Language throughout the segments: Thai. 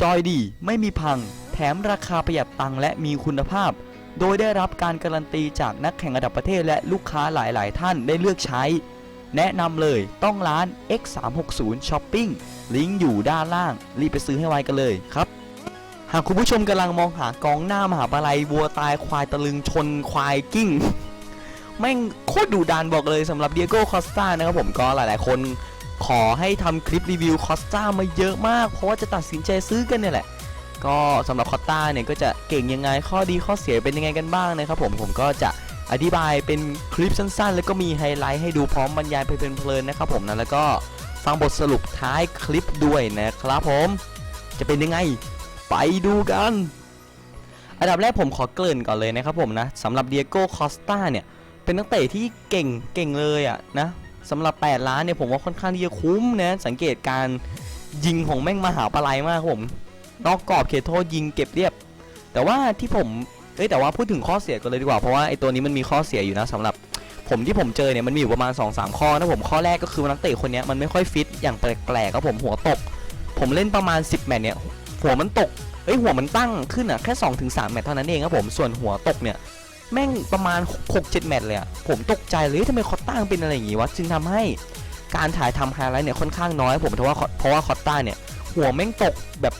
จอยดีไม่มีพัง แถมราคาประหยัดตังและมีคุณภาพ โดยได้รับการการันตีจากนักแข่งระดับประเทศและลูกค้าหลาย ๆ ท่านได้เลือกใช้ แนะนำเลยต้องร้าน X360 Shopping ลิงก์อยู่ด้านล่าง รีบไปซื้อให้ไวกันเลยครับ หากคุณผู้ชมกำลังมองหากองหน้ามหาปลัยวัวตายควายตะลึงชนควายกิ้งแม่งโคตรดุดันบอกเลยสำหรับเดียโก้คอสตานะครับผมก็หลาย ๆ คน ขอให้ทำคลิปรีวิวคอสตามาเยอะมาก เพราะว่าจะตัดสินใจซื้อกันเนี่ยแหละ ก็สำหรับคอสตาเนี่ยก็จะเก่งยังไงข้อดีข้อเสียเป็นยังไงกันบ้างนะครับผมผมก็จะอธิบายเป็นคลิปสั้นๆ แล้วก็มีไฮไลท์ให้ดูพร้อมบรรยายเพลินๆนะครับผมนะแล้วก็ฟังบทสรุปท้ายคลิปด้วยนะครับผมจะเป็นยังไงไปดูกัน อันดับแรกผมขอเกริ่นก่อนเลยนะครับผมนะสำหรับเดียโก้คอสตาเนี่ยเป็นนักเตะที่เก่งเก่งเลยอะนะ สำหรับ 8 ล้านเนี่ยผมว่าค่อนข้างที่จะคุ้มนะสังเกตการยิงของแม่งมหาปลายมากครับผมนอกกรอบเขตโทษยิงเก็บเรียบ แต่ว่าที่ผมเอ้ยแต่ว่าพูดถึงข้อเสียกันเลยดีกว่าเพราะว่าไอ้ตัวนี้มันมีข้อเสียอยู่นะสำหรับผมที่ผมเจอเนี่ยมันมีอยู่ประมาณ 2-3 ข้อนะผมข้อแรกก็คือนักเตะคนนี้มันไม่ค่อยฟิตอย่างแปลกๆครับผมหัวตก ผมเล่นประมาณ 10 แมตช์เนี่ยหัวมันตกเอ้ยหัวมันตั้งขึ้นอะแค่ 2-3ถึง3แมตช์เท่านั้นเองครับผมส่วนหัวตกเนี่ย แม่งประมาณ 6-7 แมตช์เลยอะผมตกใจเลยทำไมคอตต้าเป็นอะไรอย่างงี้วะจึงทำให้การถ่ายทำไฮไลท์เนี่ยค่อนข้างน้อยผมเพราะว่าเพราะว่าคอตต้าเนี่ย หัวแม่งตกแบบ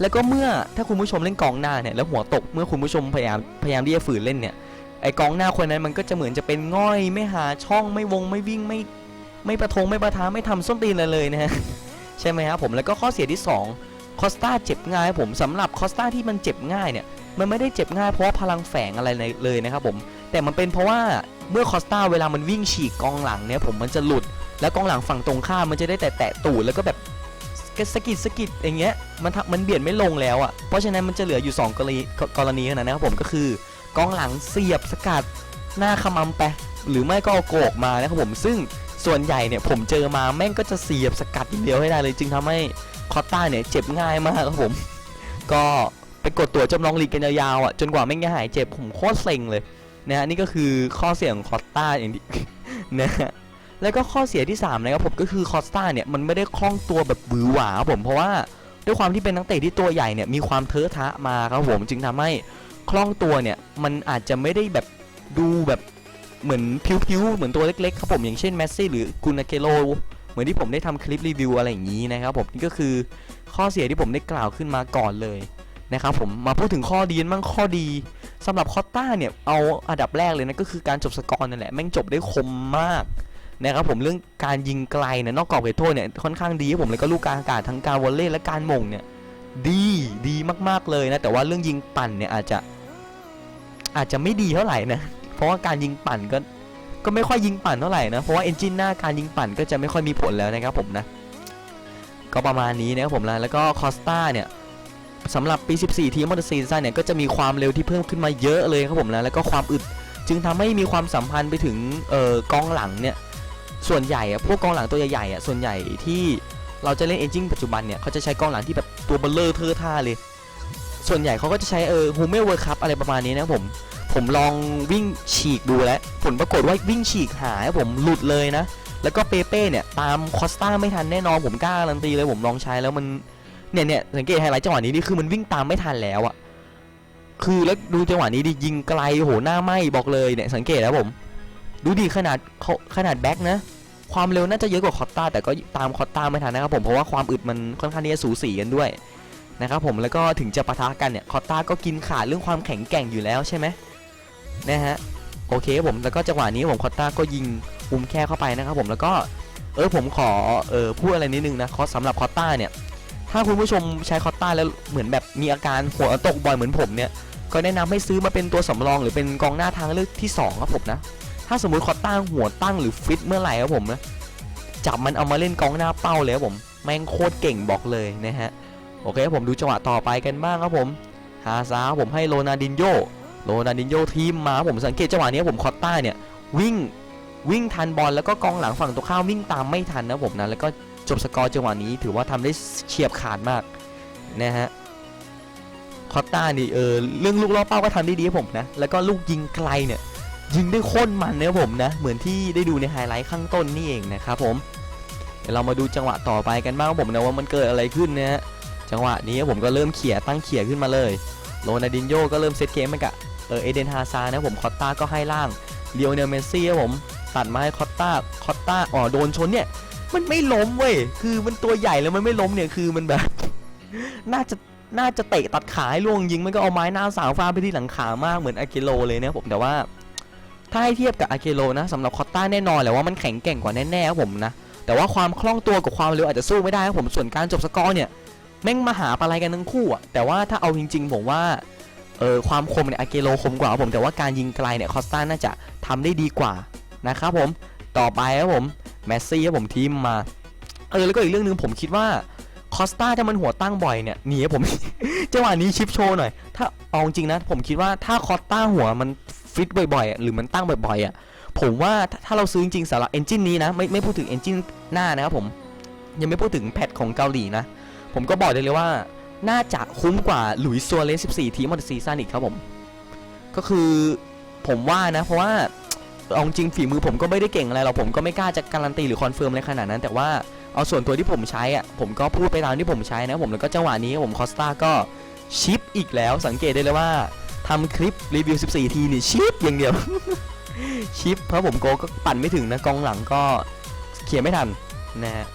แล้วก็เมื่อถ้าคุณผู้ชมเล่นกองหน้าเนี่ยแล้วหัวตกเมื่อคุณผู้ชมพยายามพยายามที่จะฝืนเล่นเนี่ยไอกองหน้าคนนั้นมันก็จะเหมือนจะเป็นง่อย ไม่หาช่องไม่วงไม่วิ่งไม่ไม่ประทงไม่ประทาไม่ทำส้นตีนเลยเลยนะฮะใช่ไหมครับผมแล้วก็ข้อเสียที่ 2 คอสตาเจ็บง่ายผมสำหรับคอสตาที่มันเจ็บง่ายเนี่ยมันไม่ได้เจ็บง่ายเพราะว่าพลังแฝงอะไรเลยนะครับผมแต่มันเป็นเพราะว่าเมื่อคอสตาเวลามันวิ่งฉีกกองหลังเนี่ยผมมันจะหลุด แล้วกองหลังฝั่งตรงข้ามมันจะได้แต่แตะตูดแล้วก็แบบสะกิดสะกิดอย่างเงี้ยมันมันเบียดไม่ลงแล้วอะเพราะฉะนั้นมันจะเหลืออยู่ 2 กรณีกรณีเท่านั้นนะครับผมก็คือกองหลังเสียบสกัดหน้าขมำไปหรือไม่ก็เอาโกกมานะครับผมซึ่งส่วนใหญ่เนี่ยผมเจอมาแม่งก็จะเสียบสกัดอย่างเดียวให้ได้เลย จึงทำให้คอตต้าเนี่ยเจ็บง่ายมากครับผม ก็ไปกดตัวจำลองลีกกันยาวๆอะจนกว่าแม่งจะหายเจ็บผมโคตรเซ็งเลยนะฮะนี่ก็คือข้อเสียของคอตต้าอย่างที่นะฮะแล้วก็ข้อเสียที่3นะครับผมก็คือคอสตาเนี่ยมันไม่ได้คล่องตัวแบบหวือหวาครับผมเพราะว่าด้วยความที่เป็นนักเตะที่ตัวใหญ่เนี่ยมีความเทอะทะมาครับผมจึงทำให้คล่องตัวเนี่ยมันอาจจะไม่ได้แบบดูแบบเหมือนพิ้วๆเหมือนตัวเล็กๆครับผมอย่างเช่นแมสซี่หรือกุนาเกโล เหมือนที่ผมได้ทำคลิปรีวิวอะไรอย่างนี้นะครับผมนี่ก็คือข้อเสียที่ผมได้กล่าวขึ้นมาก่อนเลยนะครับผมมาพูดถึงข้อดีกันบ้างข้อดีสำหรับคอสตาเนี่ยเอาอันดับแรกเลยนะก็คือการจบสกอร์นั่นแหละแม่งจบได้คมมากนะครับผมเรื่องการยิงไกลเนี่ยนอกกรอบเขตโทษเนี่ยค่อนข้างดีผมแล้วก็ลูกกางอากาศทั้งการวอลเลย์และการมงเนี่ยดีดีมากๆเลยนะแต่ว่าเรื่องยิงปั่นเนี่ยอาจจะอาจจะไม่ดีเท่าไหร่นะเพราะว่าการยิงปั่นก็ ก็ไม่ค่อยยิงปั่นเท่าไหร่นะ เพราะว่าเอนจินหน้าการยิงปั่นก็จะไม่ค่อยมีผลแล้วนะครับผมนะ ก็ประมาณนี้นะครับผมนะแล้วก็คอสตาเนี่ยสำหรับปี 14 ทีมมอเตอร์ซีซั่นเนี่ยก็จะมีความเร็วที่เพิ่มขึ้นมาเยอะเลยครับผมนะแล้วก็ความอึดจึงทำให้มีความสัมพันธ์ไปถึงเอ่อกองหลังเนี่ยส่วนใหญ่อะพวกกองหลังตัวใหญ่ๆอะส่วนใหญ่ที่เราจะเล่นเอนจินปัจจุบันเนี่ยเขาจะใช้กองหลังที่แบบตัวเบลเลอร์เทอร์ท่าเลย ส่วนใหญ่เขาก็จะใช้เออฮูเมลเวิร์คัพอะไรประมาณนี้นะผม ผมลองวิ่งฉีกดูแล้ว ผลปรากฏว่าวิ่งฉีกหายผมหลุดเลยนะ แล้วก็เปเป้เนี่ยตามคอสตาไม่ทันแน่นอนผมกล้าการันตีเลยผมลองใช้แล้วมันเนี่ยเนี่ยสังเกตไฮไลท์จังหวะนี้นี่คือมันวิ่งตามไม่ทันแล้วอะคือแล้วดูจังหวะนี้ดิยิงไกลโหหน้าไหมบอกเลยเนี่ยสังเกตแล้วผม ดูดิขนาดเขาขนาดแบ็กนะความเร็วน่าจะเยอะกว่าคอตตาแต่ก็ตามคอตตาไม่ทันนะครับผมเพราะว่าความอึดมันค่อนข้างที่จะสูสีกันด้วยนะครับผมแล้วก็ถึงจะปะทะกันเนี่ยคอตตาก็กินขาดเรื่องความแข็งแกร่งอยู่แล้วใช่ไหม นะฮะโอเคผมแล้วก็จังหวะนี้ผมคอตตาก็ยิงมุมแค่เข้าไปนะครับผมแล้วก็เออผมขอเออพูดอะไรนิดนึงนะคอสำหรับคอตตาเนี่ยถ้าคุณผู้ชมใช้คอตตาแล้วเหมือนแบบมีอาการหัวตกบ่อยเหมือนผมเนี่ยก็แนะนำให้ซื้อมาเป็นตัวสำรองหรือเป็นกองหน้าทางเลือกที่สองครับผมนะถ้าสมมติคอตั้งหัวตั้งหรือฟิตเมื่อไหร่ครับผมนะจับมันเอามาเล่นกองหน้าเป้าเลยครับผมแม่งโคตรเก่งบอกเลยนะฮะโอเคผมดูจังหวะต่อไปกันบ้างครับผมฮาซาผมให้โรนัลดินโย โรนัลดินโยทีมมาผมสังเกตจังหวะนี้ผมคอตต้าเนี่ยวิ่งวิ่งทันบอลแล้วก็กองหลังฝั่งตรงข้ามวิ่งตามไม่ทันนะผมนะแล้วก็จบสกอร์จังหวะนี้ ถือว่าทำได้เฉียบขาดมากนะฮะคอตต้านี่เออเรื่องลูกล่อเป้าก็ทำได้ดีผมนะแล้วก็ลูกยิงไกลเนี่ยยิงได้โค้นมันนะผมนะเหมือนที่ได้ดูในไฮไลท์ข้างต้นนี่เองนะครับผมเดี๋ยวเรามาดูจังหวะต่อไปกันบ้างผมนะว่ามันเกิดอะไรขึ้นนะฮะจังหวะนี้ผมก็เริ่มเขี่ยตั้งเขี่ยขึ้นมาเลยโรนัลดินโยก็เริ่มเซตเกมไปกับ เออเอเดนฮาซานะผมคอตตาก็ให้ล่างเลียวเนลเมสซี่ครับผมตัดมาให้คอตตาคอตตาอ๋อโดนชนเนี่ย มันไม่ล้มเว้ยคือมันตัวใหญ่แล้วมันไม่ล้มเนี่ยคือมันแบบ น่าจะน่าจะเตะตัดขาให้ล่วงยิงมันก็เอาไม้หน้าสาวฟาไปที่หลังขามากเหมือนอากิโลเลยนะผมแต่ว่า ถ้าให้เทียบกับอากิโลนะสำหรับคอตต้าแน่นอนแหละว่ามันแข็งแกร่งกว่าแน่ๆครับผมนะแต่ว่าความคล่องตัวกับความเร็วอาจจะสู้ไม่ได้ครับผมส่วนการจบสกอร์เนี่ยแม่งมาหาปะไรกันทั้งคู่อะแต่ว่าถ้าเอาจริง ๆ ผมว่า เออความคมเนี่ยอากิโลคมกว่าผมแต่ว่าการยิงไกลเนี่ยคอสตาน่าจะทำได้ดีกว่านะครับผมต่อไปครับผมแมสซี่ครับผมทีมมาเออแล้วก็อีกเรื่องหนึ่งผมคิดว่าคอสตาถ้ามันหัวตั้งบ่อยเนี่ยหนีผมจังหวะนี้ชิปโชว์หน่อย ถ้าเอาจริงนะ ผมคิดว่าถ้าคอสตาหัวมันฟิตบ่อยๆ หรือมันตั้งบ่อยๆอะผมว่าถ้าถ้าเราซื้อจริงๆสำหรับเอนจินนี้นะ ไม่ไม่พูดถึงเอนจินหน้านะครับผม ยังไม่พูดถึงแพทของเกาหลีนะ ผมก็บอกได้เลยว่า น่าจะคุ้มกว่าหลุยส์ซัวเรส14 ทีมอดซีซั่นอีกครับผม ก็คือผมว่านะเพราะว่าเอาจริงฝีมือผมก็ไม่ได้เก่งอะไรหรอกผมก็ไม่กล้าจะการันตีหรือคอนเฟิร์มอะไรขนาดนั้น แต่ว่าเอาส่วนตัวที่ผมใช้อะผมก็พูดไปตามที่ผมใช้นะผมแล้วก็จังหวะนี้ผมคอสตาก็ชิปอีกแล้วสังเกตได้เลยว่าทำคลิปรีวิว 14 ทีนี่ชิปอย่างเดียว ชิปเพราะผมโกก็ปั่นไม่ถึงนะกองหลังก็เขียนไม่ทันนะฮะ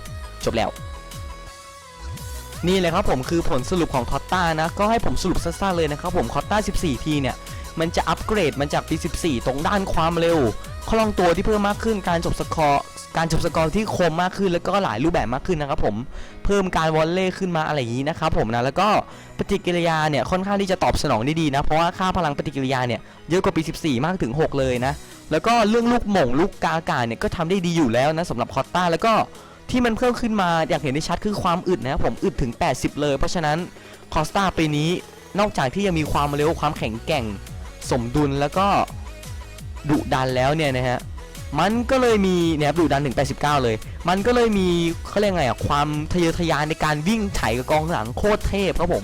จบแล้ว นี่เลยครับผมคือผลสรุปของคอตต้านะ ก็ให้ผมสรุปสั้นๆเลยนะครับผมคอตต้า14 ทีเนี่ย มันจะอัปเกรดมันจากปี 14 ตรงด้านความเร็วคล่องตัวที่เพิ่มมากขึ้นการจบสกอร์การจบสกอร์ที่คมมากขึ้นแล้วก็หลายรูปแบบมากขึ้นนะครับผมเพิ่มการวอลเล่ขึ้นมาอะไรอย่างนี้นะครับผมนะแล้วก็ปฏิกิริยาเนี่ยค่อนข้างที่จะตอบสนองได้ดีนะ เพราะว่าค่าพลังปฏิกิริยาเนี่ยเยอะกว่าปี 14 มากถึง 6 เลยนะ แล้วก็เรื่องลูกหม่งลูกกาอากาศเนี่ยก็ทำได้ดีอยู่แล้วนะสำหรับคอตต้าแล้วก็ ที่มันเพิ่มขึ้นมาอย่างเห็นได้ชัดคือความอึดนะครับผมอึดถึง 80 เลย เพราะฉะนั้นคอสตาปีนี้นอกจากที่ยังมีความเร็วความแข็งแกร่ง สมดุลแล้วก็ดุดันแล้วเนี่ยนะฮะมันก็เลยมีเนี่ยดุดันถึง89 เลย มันก็เลยมีเขาเรียกไงอะความทะเยอทะยานในการวิ่งไถกับกองหลังโคตรเทพครับผม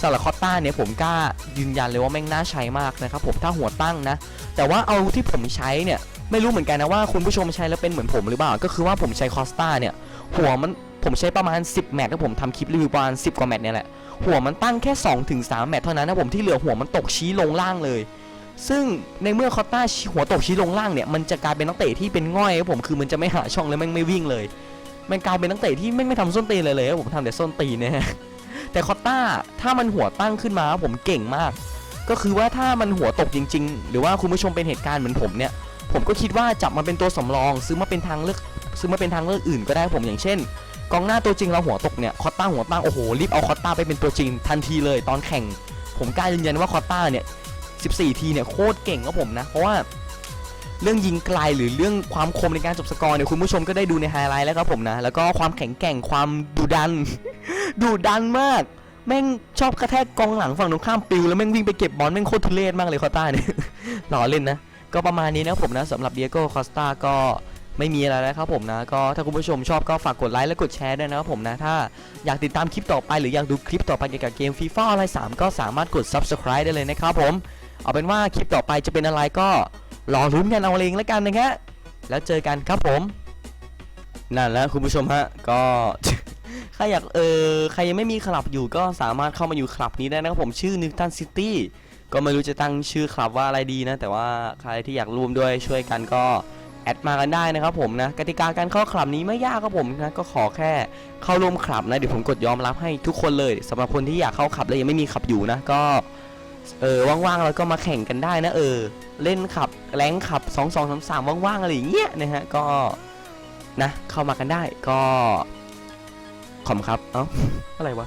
สำหรับคอตต้าเนี่ยผมกล้ายืนยันเลยว่าแม่งน่าใช้มากนะครับผมถ้าหัวตั้งนะ แต่ว่าเอาที่ผมใช้เนี่ย ไม่รู้เหมือนกันนะว่าคุณผู้ชมใช้แล้วเป็นเหมือนผมหรือเปล่า ก็คือว่าผมใช้คอสตาเนี่ยหัวมันผมใช้ประมาณ 10 แมตช์แล้วผมทำคลิปรีวิวประมาณ 10 กว่าแมตช์เนี่ยแหละ หัวมันตั้งแค่2ถึง3แมตช์เท่านั้นนะผมที่เหลือหัวมันตกชี้ลงล่างเลย ซึ่งในเมื่อคอตต้าหัวตกชี้ลงล่างเนี่ยมันจะกลายเป็นนักเตะที่เป็นง่อยครับผมคือมันจะไม่หาช่องแล้วม่งไม่วิ่งเลย มันกลายเป็นนักเตะที่ไม่ไม่ทำส้นตีนเลยเลยผมทำแต่ส้นตีนนะฮะแต่คอตต้าถ้ามันหัวตั้งขึ้นมาผมเก่งมาก ก็คือว่าถ้ามันหัวตกจริง ๆ หรือว่าคุณผู้ชมเป็นเหตุการณ์เหมือนผมเนี่ย ผมก็คิดว่าจับมาเป็นตัวสำรอง ซื้อมาเป็นทางเลือกซื้อมาเป็นทางเลือกอื่นก็ได้ผมอย่างเช่น กองหน้าตัวจริงเราหัวตกเนี่ยคอตต้าหัวตั้งโอ้โหรีบเอาคอตต้าไปเป็นตัวจริงทันทีเลยตอนแข่ง ผมกล้ายืนยันว่าคอตต้าเนี่ย14 ทีเนี่ยโคตรเก่งครับผมนะ เพราะว่าเรื่องยิงไกลหรือเรื่องความคมในการจบสกอร์เนี่ยคุณผู้ชมก็ได้ดูในไฮไลท์แล้วครับผมนะ แล้วก็ความแข็งแกร่งความดุดัน ดุดันมาก แม่งชอบกระแทกกองหลังฝั่งตรงข้ามปิวแล้วแม่งวิ่งไปเก็บบอลแม่งโคตรทุเรศมากเลยคอต้าเนี่ยหล่อเล่นนะ ก็ประมาณนี้นะผมนะสำหรับเดียโก้คอสตาก็ไม่มีอะไรแล้วครับผมนะ ก็ถ้าคุณผู้ชมชอบก็ฝากกดไลค์และกดแชร์ด้วยนะครับผมนะ ถ้าอยากติดตามคลิปต่อไปหรืออยากดูคลิปต่อไปเกี่ยวกับเกมฟีฟ่าอะไร3ก็สามารถกด subscribe ได้เลยนะครับผม เอาเป็นว่าคลิปต่อไปจะเป็นอะไรก็รอรุ้นกันเอาเองแล้วกันนะฮะแล้วเจอกันครับผมนั่นแหล้วคุณผู้ชมฮะก็ใครอยากเออใครยังไม่มีคลับอยู่ก็สามารถเข้ามาอยู่คลับนี้ได้นะครับผมชื่อนิวตันซิตี้ ก็ไม่รู้จะตั้งชื่อคลับว่าอะไรดีนะ แต่ว่าใครที่อยากร่วมด้วยช่วยกันก็แอดมากันได้นะครับผมนะกติกาการเข้าคลับนี้ไม่ยากครับผมนะก็ขอแค่เข้าร่วมคลับนะเดี๋ยวผมกดยอมรับให้ทุกคนเลยสำหรับคนที่อยากเข้าคลับแล้วยังไม่มีคลับอยู่นะก็เออว่างๆแล้วก็มาแข่งกันได้นะ เออ เล่นขับแรงขับ 2 2 3 3ว่างๆอะไรอย่างเงี้ยนะฮะก็นะเข้ามากันได้ก็ขอบคุณครับเอ้าอะไรวะ